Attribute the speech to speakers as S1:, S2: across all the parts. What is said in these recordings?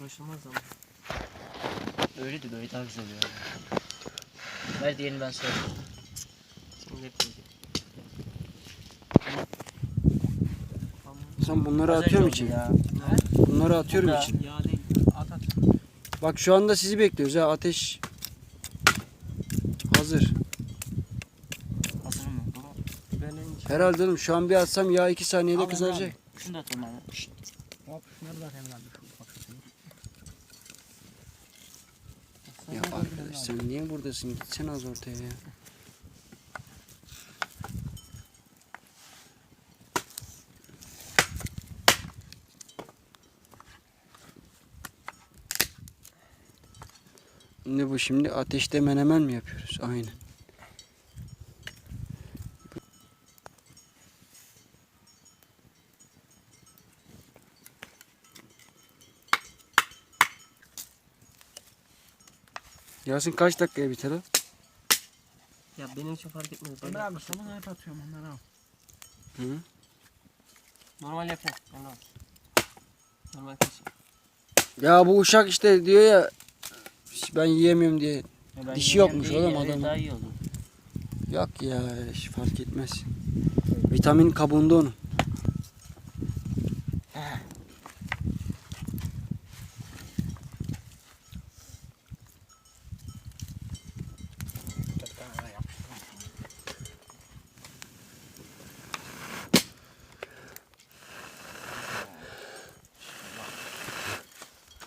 S1: Uğraşılmaz ama. Öyle de böyle daha güzel oluyor. Ver diğerini ben söyleyeyim. Şimdi hep böyle.
S2: Sen bunları
S1: önce
S2: atıyorum için.
S1: Ya.
S2: Bunları atıyorum
S1: Burada.
S2: için.
S3: Ya değil. At at.
S2: Bak şu anda sizi bekliyoruz ha. Ateş hazır.
S1: Hazır mı?
S2: Herhalde oğlum şu an bir atsam yağ 2 saniyede kızaracak.
S1: al. Şunu da atalım abi. Şşt.
S3: Hop şunları da hemen abi. Şu ufak şunu.
S2: Ya arkadaş sen niye buradasın? Gitsene az ortaya ya. Ne bu şimdi? Ateşte menemen mi yapıyoruz? Aynen. Yasin kaç dakikaya biter o?
S1: Ya benim için fark etmez.
S3: Ömer abi sana hep atıyorum onları al.
S2: Hı?
S1: Normal yapıyorum. Normal. Normal kesin.
S2: Ya bu uşak işte diyor ya ben yiyemiyorum diye.
S1: Ya ben
S2: Dişi yokmuş
S1: değil
S2: oğlum adamın.
S1: Daha iyi oldu.
S2: Yok ya hiç fark etmez. Vitamin kabuğunda onun.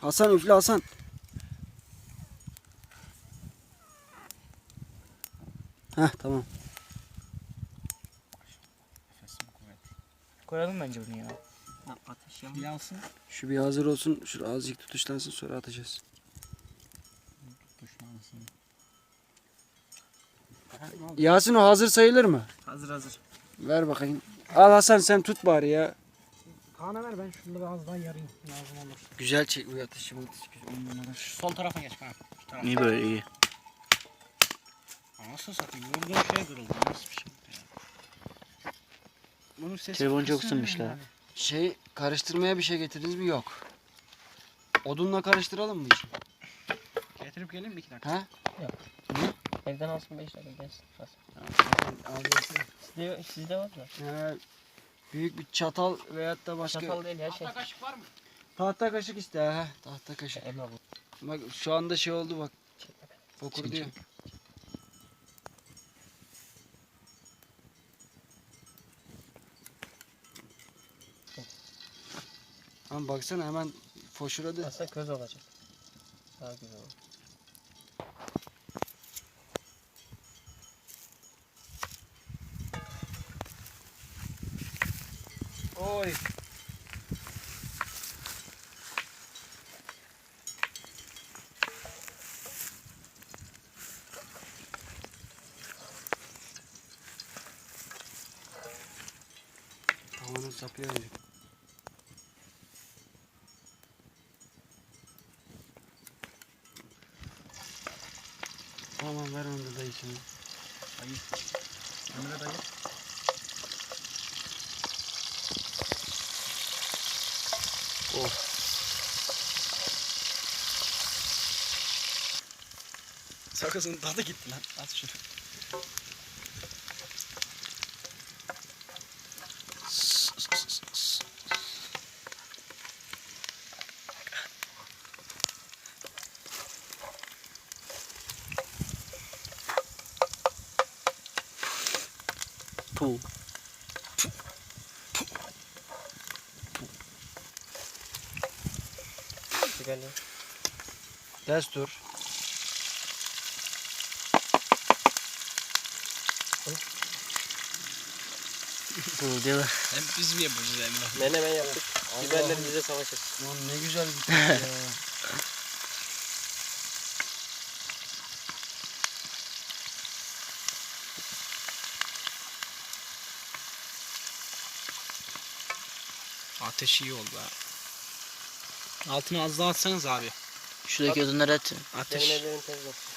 S2: Hasan üfle Hasan. Heh tamam.
S1: Koyalım bence bunu ya. Ha, ateş.
S3: Yansın.
S2: Şu bir hazır olsun. Şu azıcık tutuşlansın sonra atacağız.
S3: Oldu?
S2: Yasin o hazır sayılır mı?
S1: Hazır hazır.
S2: Ver bakayım. Al Hasan sen tut bari ya.
S3: Kaan'a ver ben şunları az daha yarayım. Lazım olur.
S2: Güzel çek bu ateşi bu ateşi.
S3: Şu sol tarafa geç Kaan. Şu tarafa.
S1: İyi böyle iyi.
S3: Nasıl satayım? Vurduğum şey kırıldı. Nasıl bir şey bu ya? Bunun sesi
S1: Telefon çok ısınmış la.
S3: yani.
S2: Şey karıştırmaya bir şey getirdiniz mi? Yok. Odunla karıştıralım mı işi?
S3: Getirip geleyim mi iki dakika?
S2: Ha?
S1: Evden alsın 5 dakika gelsin. Bas.
S2: Al
S1: Sizde, sizde var mı?
S2: Ee, büyük bir çatal veyahut da başka
S1: Çatal değil her şey.
S3: Tahta kaşık var mı?
S2: tahta kaşık iste ha. Tahta kaşık.
S1: Emre bu.
S2: Bak şu anda şey oldu bak. Fokur diyor. Ama baksana hemen foşuradı.
S1: Aslında köz olacak. Daha güzel olur.
S2: Oy. Tavanın sapı yanıyor. Tamam ver onu da dayı şimdi.
S3: Dayı. Emre dayı.
S2: Oh.
S3: Sakızın tadı gitti lan. At şunu.
S1: Puh. Sigara.
S2: Ters dur.
S1: Puh diyorlar.
S3: Hem biz mi yapacağız Emre?
S1: Menemen yaptık. Biberler bize savaşır.
S2: Lan ne güzel gitti ya.
S3: Ateş iyi oldu ha. Altına az daha atsanız abi.
S1: Şuradaki odunları at.
S3: Ateş.
S1: Benim ellerim temiz olsun.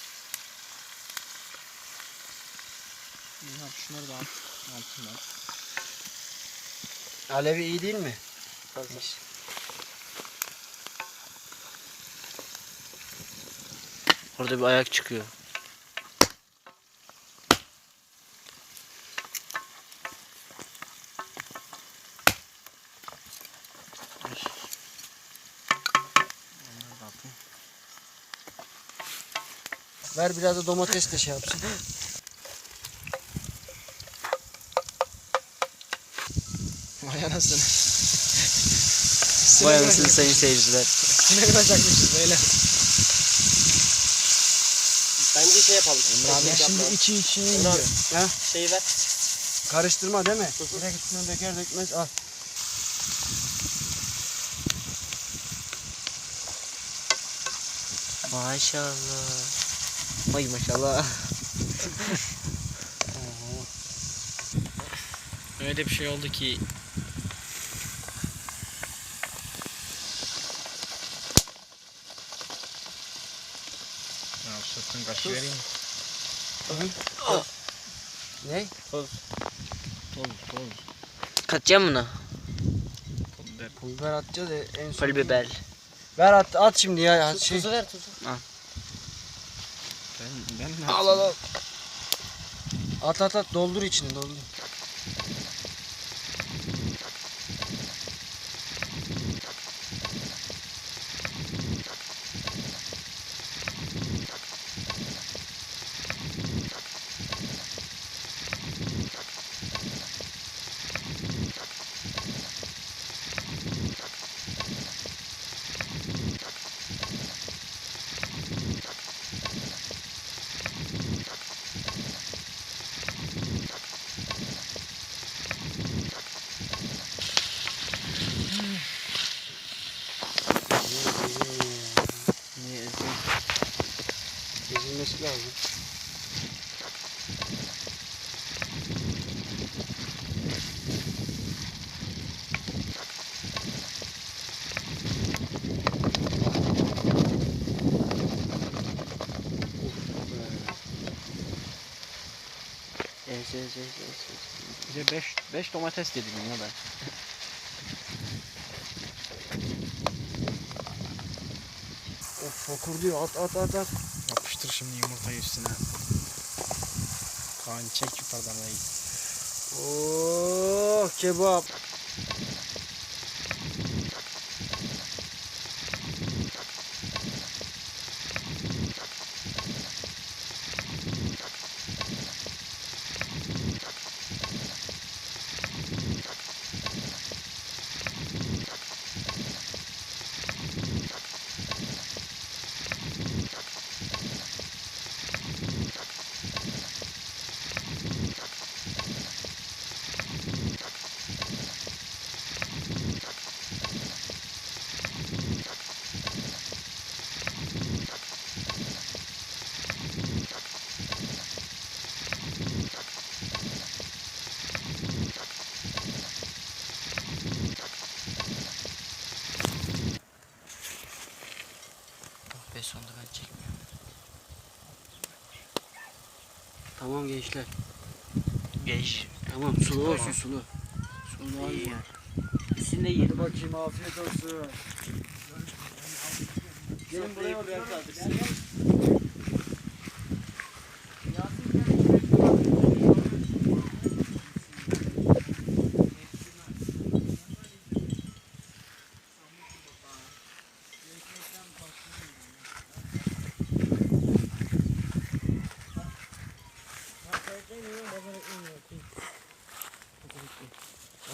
S3: Abi şunları da al. Altından.
S2: Alevi iyi değil mi?
S1: fazla. Orada bir ayak çıkıyor.
S2: Ver biraz da domates de şey yapsın. Vay anasını.
S1: Vay anasını sayın seyirciler.
S2: Ne kadar çakmışız beyler.
S4: Bence şey yapalım.
S2: Abi şimdi içi içine
S4: Emre abi.
S2: Ha?
S4: Şeyi ver.
S2: Karıştırma değil mi? Direkt üstüne döker dökmez al.
S1: Maşallah. Ay maşallah.
S3: Öyle bir şey oldu ki sırtın kaşı vereyim.
S2: Ne?
S3: Toz. Toz toz.
S1: Katacağım bunu.
S2: Pul biber atacağız en son.
S1: Pul biber.
S2: Ver at at şimdi ya.
S4: Tuz,
S2: Şey.
S4: Tuzu ver tuzu.
S3: Ne
S2: Al al al. At at at doldur içini doldur. Ezilmesi lazım.
S1: Ez ez ez ez. ez.
S3: Bize 5 5 domates dedim ya ben.
S2: Of fokur diyor at at at at.
S3: Şimdi yumurtayı üstüne. Kaan çek yukarıdan da iyi.
S2: Oo kebap.
S1: Be sonunda ben çekmiyorum.
S2: Tamam gençler.
S1: Geç.
S2: Tamam sulu olsun sulu. Sulu
S1: İyi
S2: olsun.
S1: ya. Üstünde yiyelim.
S2: bakayım afiyet olsun. Gelin buraya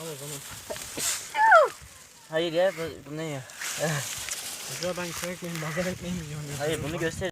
S2: oturalım.
S1: Hayır ya bu, bu ne ya?
S3: Acaba ben köy ekmeğini, bazar ekmeğini yiyorum.
S1: Hayır bunu göster.